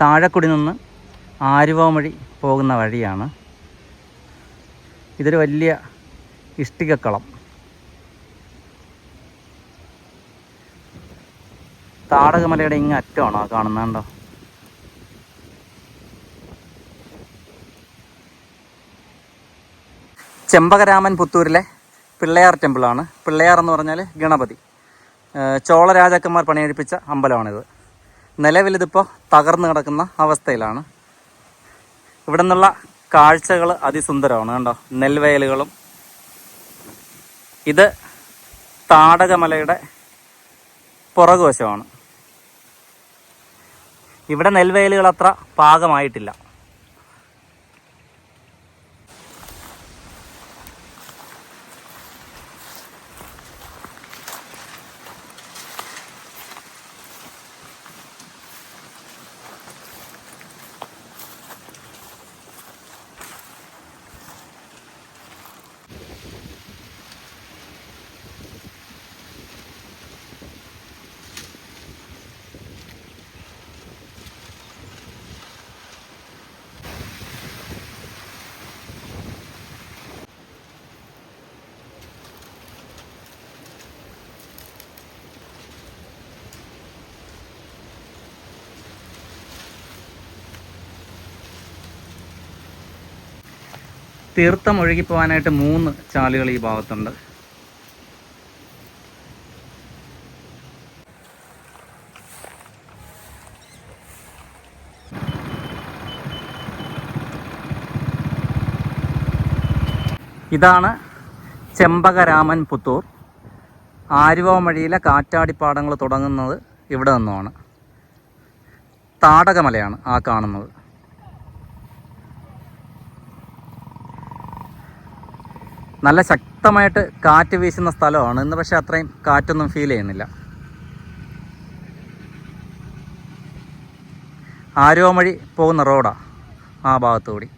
താഴെക്കുടി നിന്ന് ആലുവ വഴി പോകുന്ന വഴിയാണ്. ഇതൊരു വലിയ ഇഷ്ടികക്കളം. താടകമലയുടെ ഇങ്ങ അറ്റമാണോ കാണുന്നുണ്ടോ ചെമ്പകരാമൻ പുത്തൂരിലെ പിള്ളയാർ ടെമ്പിളാണ്. പിള്ളയാർ എന്ന് പറഞ്ഞാൽ ഗണപതി. ചോള രാജാക്കന്മാർ പണിയെടുപ്പിച്ച അമ്പലമാണിത്. നിലവിലിതിപ്പോൾ തകർന്നു കിടക്കുന്ന അവസ്ഥയിലാണ്. ഇവിടെ നിന്നുള്ള കാഴ്ചകൾ അതിസുന്ദരമാണ് കണ്ടോ? നെൽവയലുകളും. ഇത് താടകമലയുടെ പുറകുവശമാണ്. ഇവിടെ നെൽവയലുകൾ അത്ര പാകമായിട്ടില്ല. തീർത്ഥം ഒഴുകിപ്പോകാനായിട്ട് മൂന്ന് ചാലുകൾ ഈ ഭാഗത്തുണ്ട്. ഇതാണ് ചെമ്പകരാമൻ പുത്തൂർ. ആരുവമഴിയിലെ കാറ്റാടിപ്പാടങ്ങൾ തുടങ്ങുന്നത് ഇവിടെ നിന്നുമാണ്. താടകമലയാണ് ആ കാണുന്നത്. നല്ല ശക്തമായിട്ട് കാറ്റ് വീശുന്ന സ്ഥലമാണ്. ഇന്ന് പക്ഷെ അത്രയും കാറ്റൊന്നും ഫീൽ ചെയ്യുന്നില്ല. ആരോ വഴി പോകുന്ന റോഡാ ആ. ഭാഗത്തുകൂടി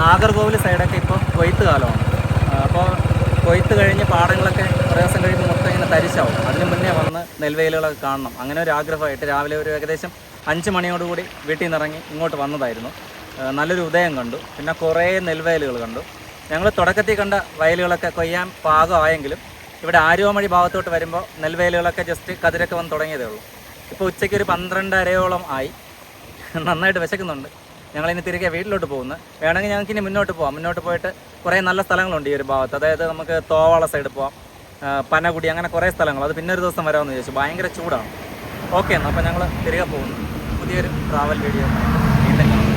നാഗർകോവിൽ സൈഡൊക്കെ ഇപ്പോൾ കൊയ്ത്ത് കാലമാണ്. അപ്പോൾ കൊയ്ത്ത് കഴിഞ്ഞ് പാടങ്ങളൊക്കെ കുറേ ദിവസം കഴിയുമ്പോൾ മൊത്തം ഇങ്ങനെ തരിശാവും. അതിന് മുന്നേ വന്ന് നെൽവയലുകളൊക്കെ കാണണം. അങ്ങനെ ഒരു ആഗ്രഹമായിട്ട് രാവിലെ ഒരു ഏകദേശം അഞ്ച് മണിയോടുകൂടി വീട്ടിൽ നിന്ന് ഇറങ്ങി ഇങ്ങോട്ട് വന്നതായിരുന്നു. നല്ലൊരു ഉദയം കണ്ടു. പിന്നെ കുറേ നെൽവയലുകൾ കണ്ടു. ഞങ്ങൾ തുടക്കത്തിൽ കണ്ട വയലുകളൊക്കെ കൊയ്യാൻ പാകമായെങ്കിലും ഇവിടെ ആരുവമഴി ഭാഗത്തോട്ട് വരുമ്പോൾ നെൽവയലുകളൊക്കെ ജസ്റ്റ് കതിരൊക്കെ വന്ന് തുടങ്ങിയതേ ഉള്ളൂ. ഇപ്പോൾ ഉച്ചയ്ക്ക് ഒരു പന്ത്രണ്ടരയോളം ആയി. നന്നായിട്ട് വിശക്കുന്നുണ്ട്. ഞങ്ങളിനി തിരികെ വീട്ടിലോട്ട് പോകുന്നു. വേണമെങ്കിൽ ഞങ്ങൾക്ക് ഇനി മുന്നോട്ട് പോകാം മുന്നോട്ട് പോയിട്ട് കുറേ നല്ല സ്ഥലങ്ങളുണ്ട് ഈ ഒരു ഭാഗത്ത്. അതായത് നമുക്ക് തോവാള സൈഡ് പോവാം. പനകുടി അങ്ങനെ കുറേ സ്ഥലങ്ങൾ. അത് പിന്നെ ഒരു ദിവസം വരാമെന്ന് ചോദിച്ചു ഭയങ്കര ചൂടാണ്. ഓക്കെ എന്നാൽ അപ്പോൾ ഞങ്ങൾ തിരികെ പോകുന്നു. പുതിയൊരു ട്രാവൽ വീഡിയോ വീണ്ടും കാണുന്നു